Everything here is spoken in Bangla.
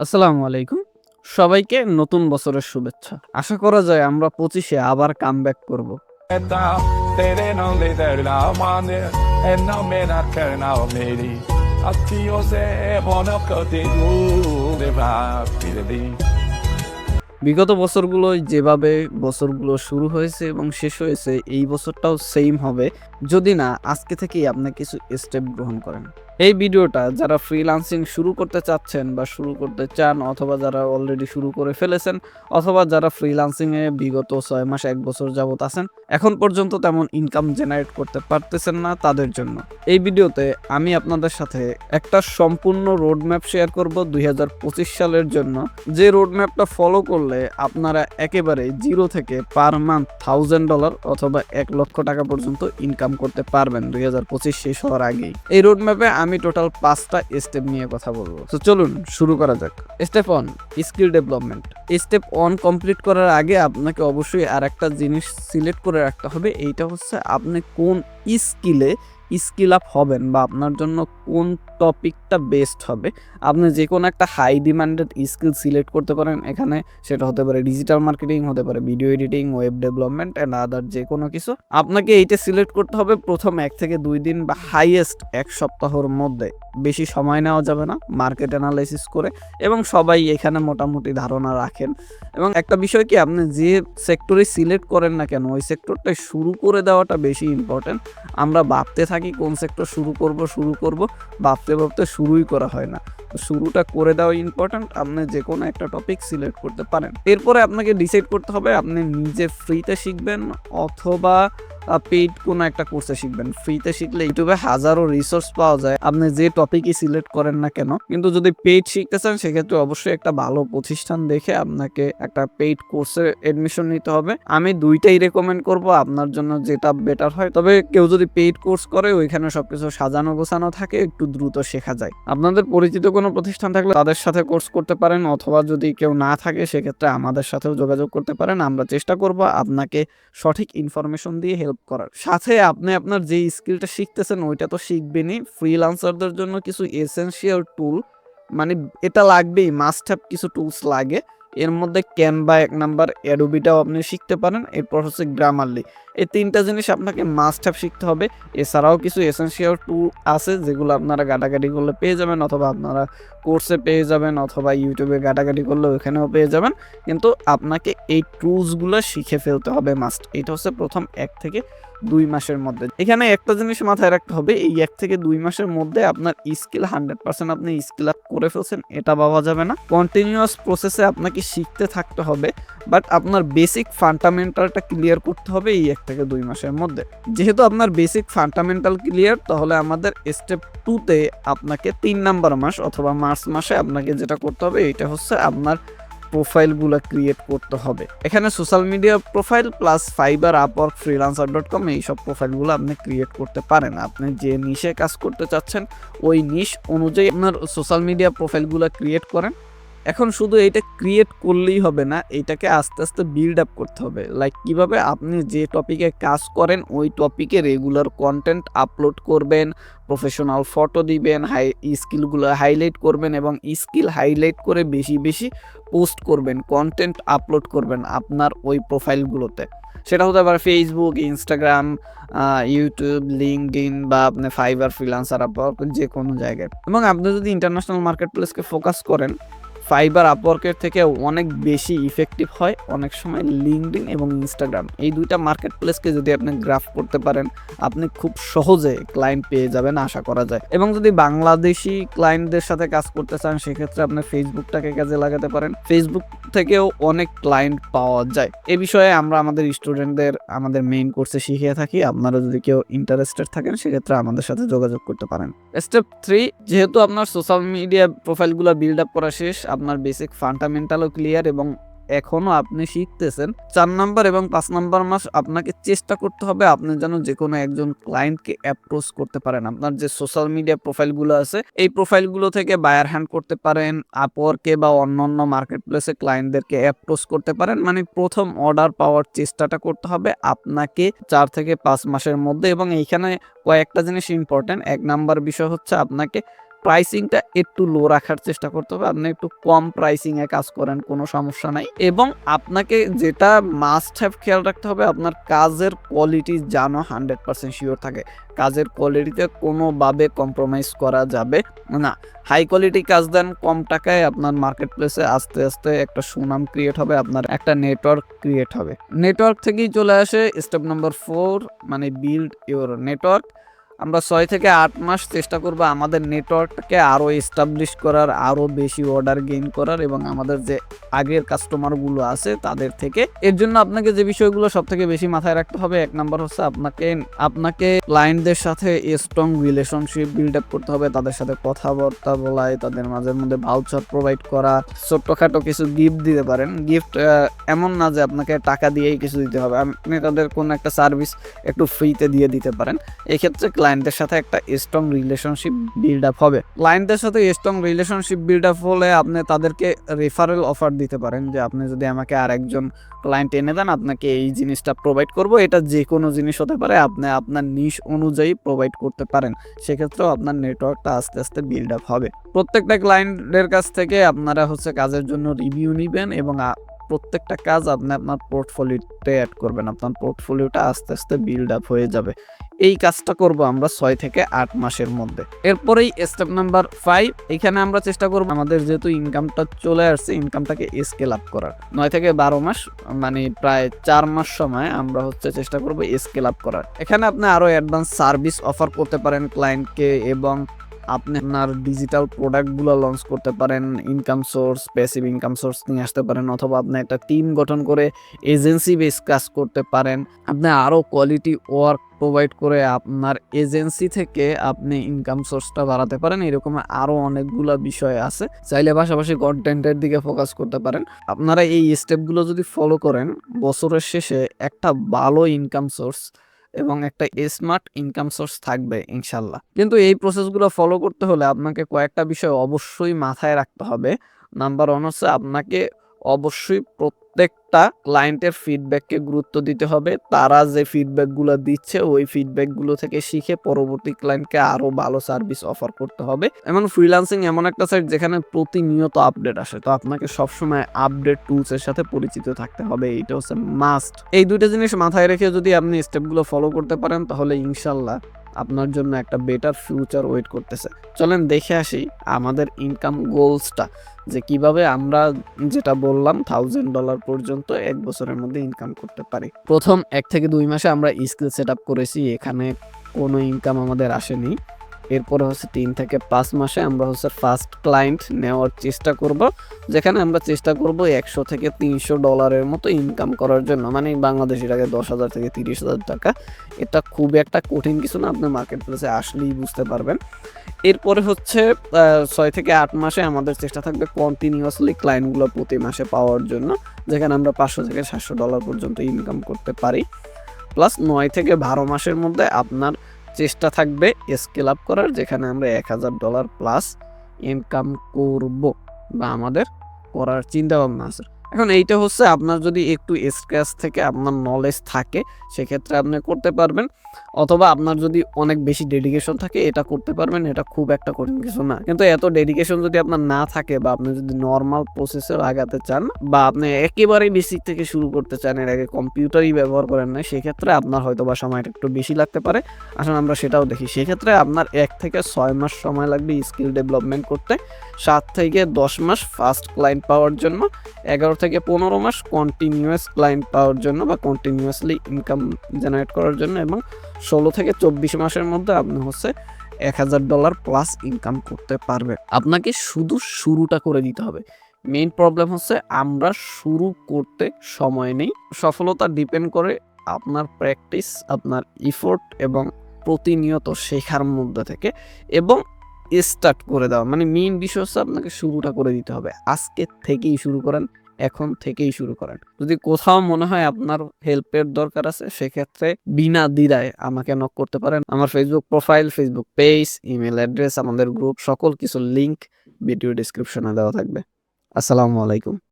আসসালামু আলাইকুম। সবাইকে নতুন বছরের শুভেচ্ছা। আশা করা যায় আমরা পঁচিশে আবার কাম ব্যাক করব di. বিগত বছরগুলো যেভাবে বছরগুলো শুরু হয়েছে এবং শেষ হয়েছে এই বছরটাও সেম হবে। যদি না আজকে থেকেই আপনি কিছু স্টেপ গ্রহণ করেন। এই ভিডিওটা যারা ফ্রিলান্সিং শুরু করতে চাচ্ছেন বা শুরু করতে চান অথবা যারা অলরেডি শুরু করে ফেলেছেন অথবা যারা ফ্রিলান্সিংয়ে বিগত ছয় মাস, এক বছর যাবত আছেন, এখন পর্যন্ত তেমন ইনকাম জেনারেট করতে পারতেছেন না তাদের জন্য। এই ভিডিওতে আমি আপনাদের সাথে একটা সম্পূর্ণ রোডম্যাপ শেয়ার করব দুই হাজার পঁচিশ সালের জন্য। যে রোডম্যাপটা ফলো করলে আপনারা একেবারে জিরো থেকে পার মান্থ থাউজেন্ড ডলার অথবা এক লক্ষ টাকা পর্যন্ত ইনকাম করতে পারবেন দুই হাজার পঁচিশ শেষ হওয়ার আগেই। এই রোডম্যাপে আমি টোটাল পাঁচটা স্টেপ নিয়ে কথা বলব। তো চলুন, শুরু করা যাক। Step one skill development step one complete করার আগে আপনাকে অবশ্যই আর একটা জিনিস সিলেক্ট করে রাখতে হবে। এইটা হচ্ছে আপনি কোন স্কিলে স্কিল আপ হবেন বা আপনার জন্য কোন টপিকটা বেস্ট হবে। আপনি যে কোনো একটা হাই ডিমান্ডেড স্কিল সিলেক্ট করতে পারেন। এখানে সেটা হতে পারে ডিজিটাল মার্কেটিং হতে পারে video editing web development and other যে কোনো কিছু। আপনাকে এইটা সিলেক্ট করতে হবে প্রথম এক থেকে দুই দিন বা হাইয়েস্ট এক সপ্তাহর মধ্যে। বেশি সময় নেওয়া যাবে না মার্কেট অ্যানালাইসিস করে এবং সবাই এখানে মোটামুটি ধারণা রাখেন। এবং একটা বিষয় কি, আপনি যে সেক্টরে সিলেক্ট করেন না কেন, ওই সেক্টরটা শুরু করে দেওয়াটা বেশি ইম্পর্টেন্ট আমরা ভাবতে থাকি কোন সেক্টর শুরু করব শুরু করব ভাবতে ভাবতে শুরুই করা হয় না। শুরুটা করে দেওয়া ইম্পর্ট্যান্ট আপনি যে কোনো একটা টপিক সিলেক্ট করতে পারেন। এরপরে আপনাকে ডিসাইড করতে হবে, আপনি নিজে ফ্রিতে শিখবেন অথবা পেইড কোনো একটা কোর্সে শিখবেন। ফ্রিতে শিখলে ইউটিউবে হাজারো রিসোর্স পাওয়া যায়। আপনি যে টপিকই সিলেক্ট করেন না কেন, কিন্তু যদি পেইড শিখতে চান সেক্ষেত্রে অবশ্যই একটা ভালো প্রতিষ্ঠান দেখে আপনাকে একটা পেইড কোর্সে এডমিশন নিতে হবে। আমি দুইটাই রেকমেন্ড করব, আপনার জন্য যেটা বেটার হয়। তবে কেউ যদি পেইড কোর্স করে, ওইখানে সবকিছু সাজানো গোছানো থাকে, একটু দ্রুত শেখা যায়। আপনাদের পরিচিত কোনো প্রতিষ্ঠান থাকলে তাদের সাথে কোর্স করতে পারেন, অথবা যদি কেউ না থাকে, সেক্ষেত্রে আমাদের সাথেও যোগাযোগ করতে পারেন। আমরা চেষ্টা করব আপনাকে সঠিক ইনফরমেশন দিয়ে হেল্প করার। সাথে আপনি আপনার যে স্কিলটা শিখতেছেন, ওইটা তো শিখবেনই। ফ্রিলান্সারদের জন্য কিছু এসেন্সিয়াল টুল মানে এটা লাগবেই মাস্ট হ্যাভ কিছু টুলস লাগে। এর মধ্যে ক্যানভা এক নাম্বার অ্যাডোবিটাও আপনি শিখতে পারেন। এরপর হচ্ছে গ্রামারলি এই তিনটা জিনিস আপনাকে মাস্ট হ্যাভ শিখতে হবে। এছাড়াও কিছু এসেনশিয়াল টুল আছে, যেগুলো আপনারা গাটাগাটি করলে পেয়ে যাবেন, অথবা আপনারা কোর্সে পেয়ে যাবেন, অথবা ইউটিউবে গাটাগাটি করলে ওখানেও পেয়ে যাবেন। কিন্তু আপনাকে এই টুলসগুলো শিখে ফেলতে হবে মাস্ট এটা হচ্ছে প্রথম এক থেকে দুই মাসের মধ্যে। এখানে একটা জিনিস মাথায় রাখতে হবে, এই এক থেকে দুই মাসের মধ্যে আপনার স্কিল হান্ড্রেড পার্সেন্ট আপনি স্কিল আপ করে ফেলছেন, এটা পাওয়া যাবে না। কন্টিনিউয়াস প্রসেসে আপনাকে শিখতে থাকতে হবে বাট আপনার বেসিক ফান্ডামেন্টালটা ক্লিয়ার করতে হবে এই এক থেকে দুই মাসের মধ্যে। যেহেতু আপনার বেসিক ফান্ডামেন্টাল ক্লিয়ার তাহলে আমাদের স্টেপ টুতে আপনাকে তিন নাম্বার মাস অথবা মার্চ মাসে আপনাকে যেটা করতে হবে, এটা হচ্ছে আপনার প্রোফাইলগুলো ক্রিয়েট করতে হবে। এখানে social media profile plus Fiverr Upwork freelancer dot com এইসব প্রোফাইলগুলো আপনি ক্রিয়েট করতে পারেন। আপনি যে নিশে কাজ করতে চাচ্ছেন, ওই নিশ অনুযায়ী আপনার সোশ্যাল মিডিয়া প্রোফাইলগুলো ক্রিয়েট করেন। এখন শুধু এটা ক্রিয়েট করলেই হবে না, এটাকে আস্তে আস্তে বিল্ড আপ করতে হবে। লাইক কীভাবে আপনি যে টপিকে কাজ করেন, ওই টপিকে রেগুলার কন্টেন্ট আপলোড করবেন প্রফেশনাল ফটো দিবেন হাই স্কিলগুলো হাইলাইট করবেন এবং স্কিল হাইলাইট করে বেশি বেশি পোস্ট করবেন কন্টেন্ট আপলোড করবেন আপনার ওই প্রোফাইলগুলোতে সেটা হতে পারে Facebook Instagram YouTube LinkedIn বা আপনি ফাইবার ফ্রিলান্সার আপওয়ার্ক যে কোনো জায়গায়। এবং আপনি যদি ইন্টারন্যাশনাল মার্কেট প্লেসকে ফোকাস করেন ফাইবার আপওয়ার্কের থেকে অনেক বেশি ইফেক্টিভ হয়, অনেক সময় লিঙ্কডিন এবং ইনস্টাগ্রাম এই দুইটা মার্কেট প্লেসকে যদি আপনি গ্রাফ করতে পারেন, আপনি খুব সহজে ক্লায়েন্ট পেয়ে যাবেন আশা করা যায়। এবং যদি বাংলাদেশি ক্লায়েন্টদের সাথে কাজ করতে চান, সেক্ষেত্রে আপনি ফেসবুকটাকে কাজে লাগাতে পারেন। ফেসবুক থেকেও অনেক ক্লায়েন্ট পাওয়া যায়। এ বিষয়ে আমরা আমাদের স্টুডেন্টদের আমাদের মেইন কোর্সে শিখিয়ে থাকি। আপনারা যদি কেউ ইন্টারেস্টেড থাকেন, সেক্ষেত্রে আমাদের সাথে যোগাযোগ করতে পারেন। স্টেপ থ্রি যেহেতু আপনার সোশ্যাল মিডিয়া প্রোফাইলগুলো বিল্ড আপ করা শেষ আপনার বেসিক ফান্ডামেন্টালও ক্লিয়ার এবং এখনও আপনি শিখতেছেন। চার নাম্বার এবং পাঁচ নাম্বার মাস আপনাকে চেষ্টা করতে হবে আপনি যেন যে কোনো একজন ক্লায়েন্টকে অ্যাপ্রোচ করতে পারেন। আপনার যে সোশ্যাল মিডিয়া প্রোফাইলগুলো আছে, এই প্রোফাইলগুলো থেকে বায়ার হ্যান্ড করতে পারেন আপওয়ার্কে বা অন্যান্য মার্কেট প্লেসে ক্লায়েন্টদেরকে অ্যাপ্রোচ করতে পারেন। মানে প্রথম অর্ডার পাওয়ার চেষ্টাটা করতে হবে আপনাকে চার থেকে পাঁচ মাসের মধ্যে এবং এইখানে কয়েকটা জিনিস ইম্পর্টেন্ট এক নাম্বার বিষয় হচ্ছে আপনাকে প্রাইসিংটা একটু লো রাখার চেষ্টা করতে হবে। আপনি একটু কম প্রাইসিং এ কাজ করেন, কোনো সমস্যা নাই। এবং আপনাকে যেটা মাস্ট হ্যাভ খেয়াল রাখতে হবে, আপনার কাজের কোয়ালিটি যেন হান্ড্রেড পার্সেন্ট শিওর থাকে। কাজের কোয়ালিটিতে কোনোভাবে কম্প্রোমাইজ করা যাবে না। হাই কোয়ালিটি কাজ দেন, কম টাকায় আপনার মার্কেট প্লেসে আস্তে আস্তে একটা সুনাম ক্রিয়েট হবে, আপনার একটা নেটওয়ার্ক ক্রিয়েট হবে। নেটওয়ার্ক থেকেই চলে আসে স্টেপ নাম্বার ফোর মানে বিল্ড ইউর নেটওয়ার্ক আমরা ছয় থেকে আট মাস চেষ্টা করব আমাদের নেটওয়ার্কটাকে আরও এস্টাবলিশ করার আরও বেশি অর্ডার গেইন করার এবং আমাদের যে আগের কাস্টমারগুলো আছে তাদের থেকে। এর জন্য আপনাকে যে বিষয়গুলো সব থেকে বেশি মাথায় রাখতে হবে, এক নাম্বার হচ্ছে আপনাকে আপনাকে ক্লায়েন্টদের সাথে স্ট্রং রিলেশনশিপ বিল্ড আপ করতে হবে, তাদের সাথে কথাবার্তা বলায় তাদের মাঝের মধ্যে ভাউচার প্রোভাইড করা, ছোট্টখাটো কিছু গিফট দিতে পারেন। গিফট এমন না যে আপনাকে টাকা দিয়েই কিছু দিতে হবে। আপনি তাদের কোনো একটা সার্ভিস একটু ফ্রিতে দিয়ে দিতে পারেন। এক্ষেত্রে ক্লায়েন্টের সাথে একটা স্ট্রং রিলেশনশিপ বিল্ড আপ হবে। ক্লায়েন্টদের সাথে স্ট্রং রিলেশনশিপ বিল্ড আপ হলে আপনি তাদেরকে রেফারেল অফার দিতে পারেন যে, আপনি যদি আমাকে আরেকজন ক্লায়েন্ট এনে দেন, আপনাকে এই জিনিসটা প্রোভাইড করব। এটা যে কোনো জিনিস হতে পারে, আপনি আপনার নিশ অনুযায়ী প্রোভাইড করতে পারেন। সেক্ষেত্রেও আপনার নেটওয়ার্কটা আস্তে আস্তে বিল্ড আপ হবে। প্রত্যেকটা ক্লায়েন্টের কাছ থেকে আপনারা হচ্ছে কাজের জন্য রিভিউ নেবেন এবং প্রত্যেকটা কাজ আপনি আপনার পোর্টফোলিওতে অ্যাড করবেন, আপনার পোর্টফোলিওটা আস্তে আস্তে বিল্ড আপ হয়ে যাবে। এই কাজটা করব আমরা ছয় থেকে আট মাসের মধ্যে। এরপরেই স্টেপ নাম্বার ফাইভ এখানে আমরা চেষ্টা করব আমাদের যেহেতু ইনকামটা চলে আসছে ইনকামটাকে স্কেল আপ করার। নয় থেকে বারো মাস মানে প্রায় চার মাস সময় আমরা হচ্ছে চেষ্টা করব স্কেল আপ করার। এখানে আপনি আরও অ্যাডভান্স সার্ভিস অফার করতে পারেন ক্লায়েন্টকে এবং আপনি আপনার ডিজিটাল প্রোডাক্টগুলো লঞ্চ করতে পারেন income source passive income source নিয়ে আসতে পারেন, অথবা আপনি একটা টিম গঠন করে এজেন্সি বেস কাজ করতে পারেন। আপনি আরও কোয়ালিটি ওয়ার্ক প্রোভাইড করে আপনার এজেন্সি থেকে আপনি ইনকাম সোর্সটা বাড়াতে পারেন। এরকম আরও অনেকগুলো বিষয় আছে। চাইলে পাশাপাশি কন্টেন্টের দিকে ফোকাস করতে পারেন। আপনারা এই স্টেপগুলো যদি ফলো করেন, বছরের শেষে একটা ভালো ইনকাম সোর্স এবং একটা স্মার্ট ইনকাম সোর্স থাকবে, ইনশাল্লাহ। কিন্তু এই প্রসেসগুলো ফলো করতে হলে আপনাকে কয়েকটা বিষয় অবশ্যই মাথায় রাখতে হবে। নাম্বার ওয়ান হচ্ছে আপনাকে অবশ্যই প্রত্যেকটা ক্লায়েন্টের ফিডব্যাককে গুরুত্ব দিতে হবে। তারা যে ফিডব্যাকগুলো দিচ্ছে, ওই ফিডব্যাকগুলো থেকে শিখে পরবর্তী ক্লায়েন্টকে আরও ভালো সার্ভিস অফার করতে হবে। এমন ফ্রিল্যান্সিং এমন একটা সাইট যেখানে প্রতিনিয়ত আপডেট আসে। তো আপনাকে সবসময় আপডেট টুলসের সাথে পরিচিত থাকতে হবে। এইটা হচ্ছে মাস্ট এই দুটো জিনিস মাথায় রেখে যদি আপনি স্টেপগুলো ফলো করতে পারেন, তাহলে ইনশাল্লাহ আপনার জন্য একটা বেটার ফিউচার ওয়েট করতেছে। চলেন দেখে আসি আমাদের ইনকাম গোলসটা যে কীভাবে আমরা যেটা বললাম থাউজেন্ড ডলার পর্যন্ত এক বছরের মধ্যে ইনকাম করতে পারি। প্রথম এক থেকে দুই মাসে আমরা স্কিল সেট আপ করেছি, এখানে কোনো ইনকাম আমাদের আসেনি। এরপরে হচ্ছে তিন থেকে পাঁচ মাসে আমরা হচ্ছে ফার্স্ট ক্লায়েন্ট নেওয়ার চেষ্টা করব, যেখানে আমরা চেষ্টা করব একশো থেকে তিনশো ডলারের মতো ইনকাম করার জন্য। মানে বাংলাদেশি টাকা দশ হাজার থেকে তিরিশ হাজার টাকা, এটা খুব একটা কঠিন কিছু না, আপনি মার্কেট প্লেসে আসলেই বুঝতে পারবেন। এরপরে হচ্ছে ছয় থেকে আট মাসে আমাদের চেষ্টা থাকবে কন্টিনিউয়াসলি ক্লায়েন্টগুলো প্রতি মাসে পাওয়ার জন্য, যেখানে আমরা পাঁচশো থেকে সাতশো ডলার পর্যন্ত ইনকাম করতে পারি। প্লাস নয় থেকে বারো মাসের মধ্যে আপনার চেষ্টা থাকবে স্কেল আপ করার, যেখানে আমরা এক হাজার ডলার প্লাস ইনকাম করব। বা আমাদের করার চিন্তাভাবনা আছে। এখন এইটা হচ্ছে আপনার যদি একটু স্ক্র্যাচ থেকে আপনার নলেজ থাকে, সেক্ষেত্রে আপনি করতে পারবেন। অথবা আপনার যদি অনেক বেশি ডেডিকেশন থাকে, এটা করতে পারবেন। এটা খুব একটা কঠিন কিছু না। কিন্তু এত ডেডিকেশন যদি আপনার না থাকে বা আপনি যদি নর্মাল প্রসেসে আগাতে চান বা আপনি একেবারেই বেসিক থেকে শুরু করতে চান, এর আগে কম্পিউটারই ব্যবহার করেন না সেক্ষেত্রে আপনার হয়তো বা সময়টা একটু বেশি লাগতে পারে। আসলে আমরা সেটাও দেখি। সেক্ষেত্রে আপনার এক থেকে ছয় মাস সময় লাগবে স্কিল ডেভেলপমেন্ট করতে। সাত থেকে দশ মাস ফার্স্ট ক্লায়েন্ট পাওয়ার জন্য। এগারো থেকে পনেরো মাস কন্টিনিউয়াস ক্লায়েন্ট পাওয়ার জন্য বা কন্টিনিউয়াসলি ইনকাম জেনারেট করার জন্য এবং ষোলো থেকে চব্বিশ মাসের মধ্যে আপনি হচ্ছে এক হাজার ডলার প্লাস ইনকাম করতে পারবে আপনাকে শুধু শুরুটা করে দিতে হবে। মেইন প্রবলেম হচ্ছে আমরা শুরু করতে সময় নেই। সফলতা ডিপেন্ড করে আপনার প্র্যাকটিস আপনার ইফোর্ট এবং প্রতিনিয়ত শেখার মধ্যে থেকে এবং স্টার্ট করে দেওয়া। মানে মেইন বিষয় হচ্ছে আপনাকে শুরুটা করে দিতে হবে। আজকে থেকেই শুরু করেন। এখন থেকেই শুরু করেন। যদি কোথাও মনে হয় আপনার হেল্পের দরকার আছে, সেক্ষেত্রে বিনা দ্বিধায় আমাকে নক করতে পারেন। আমার Facebook profile Facebook page email address আমাদের গ্রুপ সকল কিছু লিঙ্ক ভিডিও ডিসক্রিপশনে দেওয়া থাকবে। আসসালামু আলাইকুম।